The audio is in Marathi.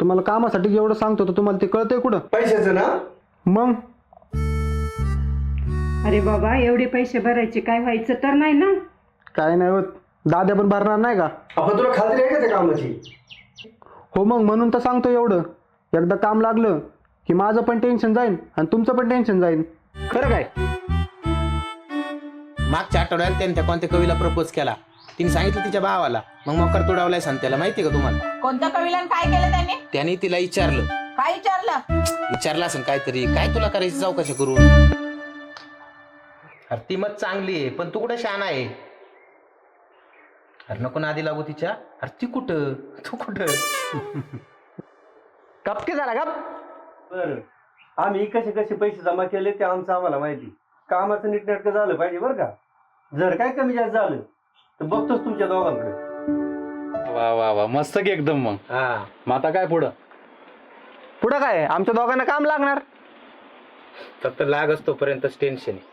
तुम्हाला कामासाठी जेवढं सांगतो तर तुम्हाला ते कळतंय कुठं? पैशाचं ना? मग? अरे बाबा एवढे पैसे भरायचे काय व्हायचं तर नाही ना? काय नाही होत. दाद्या पण भरणार नाही का? आपण तुला खात्री आहे का त्या कामाची? हो मग म्हणून तर सांगतो एवढं. एकदा काम लागलं की माझं पण टेन्शन जाईन आणि तुमचं पण टेन्शन जाईन. खरं काय? मागच्या आठवड्यात त्याने त्या कोणत्या कवीला प्रपोज केला. तिने सांगितलं तिच्या भावाला. मग मकर तुडवलाय सांग त्याला माहिती का तुम्हाला? कोणत्या कविला काय केलं त्याने? त्याने तिला विचारलं. काय विचारलं? विचारलं असेल काहीतरी. काय तुला करायची चौकशी करून? अरे ती मत चांगली आहे पण तू कुठं शान आहे? अरे नको नादी लागू तिच्या. अरे ती कुठं? तू कुठं? कपके झाला गप. बरं. आम्ही कसे कसे पैसे जमा केले ते आमचं आम्हाला माहिती. कामाचं नीटनेटकं झालं पाहिजे बरं का. जर काय कमी जास्त झालं तर बघतोच तुमच्या दोघांकडे. वा वा वा. मस्त की एकदम मग. हा. मग आता काय पुढं? पुढं काय? आमच्या दोघांना काम लागणार. फक्त लाग असतोपर्यंतच टेन्शन आहे.